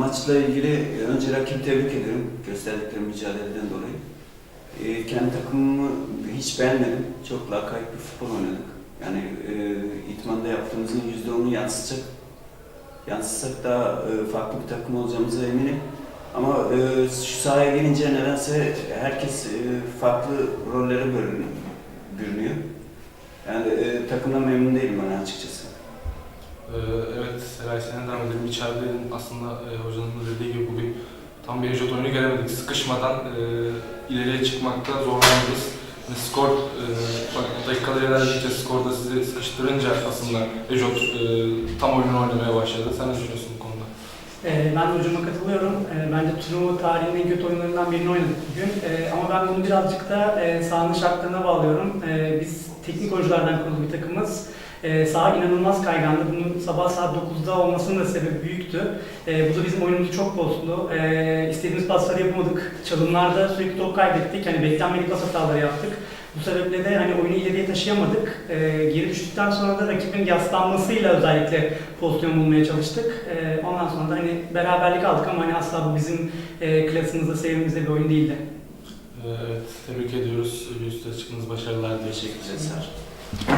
maçla ilgili önce rakibi tebrik ediyorum gösterdikleri mücadeleden dolayı. E, kendi takımımı hiç beğenmedim. Çok lakayt bir futbol oynadık. Yani e, İtman'da yaptığımızın %10'unu yansıtacak. Yansıtsak daha e, farklı bir takım olacağımıza eminim. Ama e, şu sahaya gelince nedense herkes e, farklı rollere bölünüyor. Yani e, takımdan memnun değilim ben açıkçası. Senden devam edelim. İçeride aslında e, hocanın da dediği gibi bu bir tam bir ejot oyunu göremedik. Sıkışmadan e, ileriye çıkmakta zorlandınız. Yani skor, e, dakikalar ilerledikçe skorda sizi sıkıştırınca aslında ejot e, tam oyunu oynamaya başladı. Sen ne düşünüyorsun bu konuda? Ee, Ben de hocama katılıyorum. Ee, Bence turnuva tarihinin en kötü oyunlarından birini oynadık bugün. Ee, Ama ben bunu birazcık da e, sahanın şartlarına bağlıyorum. Ee, Biz teknik oyunculardan kurulu bir takımız. Ee, Saha inanılmaz kaygandı. Bunun sabah saat 9'da olmasının da sebebi büyüktü. Ee, Bu da bizim oyunumuzu çok bozdu. Ee, İstediğimiz pasları yapamadık. Çalımlarda sürekli top kaybettik. Yani beklenmedik pas hataları yaptık. Bu sebeple de hani oyunu ileriye taşıyamadık. Ee, Geri düştükten sonra da rakibin yaslanmasıyla özellikle pozisyon bulmaya çalıştık. Ee, ondan sonra da hani beraberlik aldık ama hani asla bu bizim e, klasımızda, seviyemizde bir oyun değildi. Evet, tebrik ediyoruz. Bir üstüne çıktınız, başarılar diliyoruz. Teşekkür ederim.